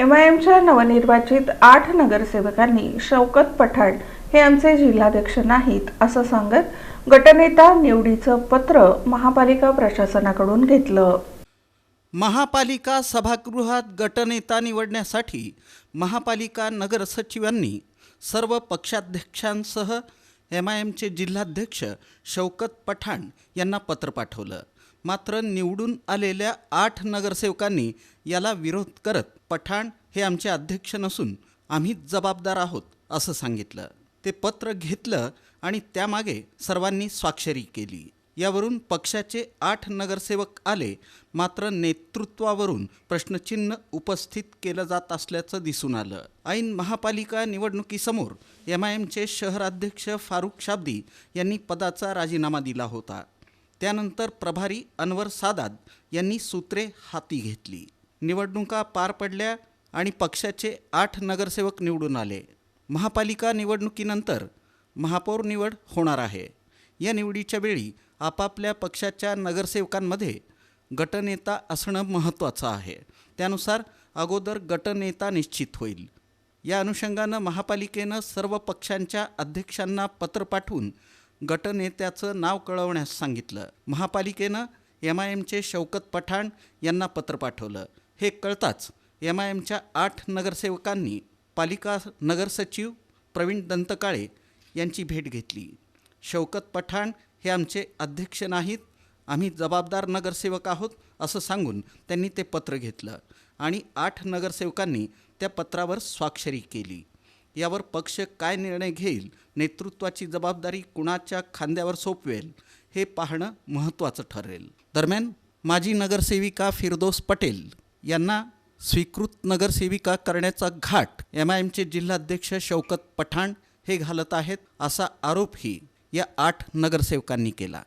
M I एमच्या नवनिर्वाचित आठ नगरसेवकांनी शौकत पठाण हे आमचे जिल्हाध्यक्ष नाहीत असं सांगत गटनेता निवडीचं पत्र महापालिका प्रशासनाकडून घेतलं. महापालिका सभागृहात गटनेता निवडण्यासाठी महापालिका नगरसचिवांनी सर्व पक्षाध्यक्षांसह एम आय एमचे जिल्हाध्यक्ष शौकत पठाण यांना पत्र पाठवलं. मात्र निवडून आलेल्या आठ नगरसेवकांनी याला विरोध करत पठाण हे आमचे अध्यक्ष नसून आम्ही जबाबदार आहोत असं सांगितलं. ते पत्र घेतलं आणि त्यामागे सर्वांनी स्वाक्षरी केली. यावरून पक्षाचे आठ नगरसेवक आले मात्र नेतृत्वावरून प्रश्नचिन्ह उपस्थित केलं जात असल्याचं दिसून आलं. ऐन महापालिका निवडणुकीसमोर एम आय एमचे शहराध्यक्ष फारुख शाब्दी यांनी पदाचा राजीनामा दिला होता. त्यानंतर प्रभारी अनवर सादात यांनी सूत्रे हाती घेतली. निवडणुका पार पडल्या आणि पक्षाचे आठ नगरसेवक निवडून आले. महापालिका निवडणुकीनंतर महापौर निवड होणार आहे. या निवडीच्या वेळी आपापल्या पक्षाच्या नगरसेवकांमध्ये गटनेता असणं महत्त्वाचं आहे. त्यानुसार अगोदर गटनेता निश्चित होईल. या अनुषंगानं महापालिकेनं सर्व पक्षांच्या अध्यक्षांना पत्र पाठवून गटनेत्याचं नाव कळवण्यास सांगितलं. महापालिकेनं एम आय एमचे शौकत पठाण यांना पत्र पाठवलं. हे कळताच एम आय एमच्या आठ नगरसेवकांनी पालिका नगरसचिव प्रवीण दंतकाळे यांची भेट घेतली. शौकत पठाण हे आमचे अध्यक्ष नाहीत आम्ही जबाबदार नगरसेवक आहोत असं सांगून त्यांनी ते पत्र घेतलं आणि आठ नगरसेवकांनी त्या पत्रावर स्वाक्षरी केली. यावर पक्ष काय निर्णय घेईल नेतृत्वाची जबाबदारी कुणाच्या खांद्यावर सोपवेल हे पाहणं महत्त्वाचं ठरेल. दरम्यान माजी नगरसेविका फिरदोस पटेल यांना स्वीकृत नगरसेविका करण्याचा घाट एम आय एमचे जिल्हाध्यक्ष शौकत पठाण हे घालत आहेत असा आरोपही या आठ नगरसेवकांनी केला.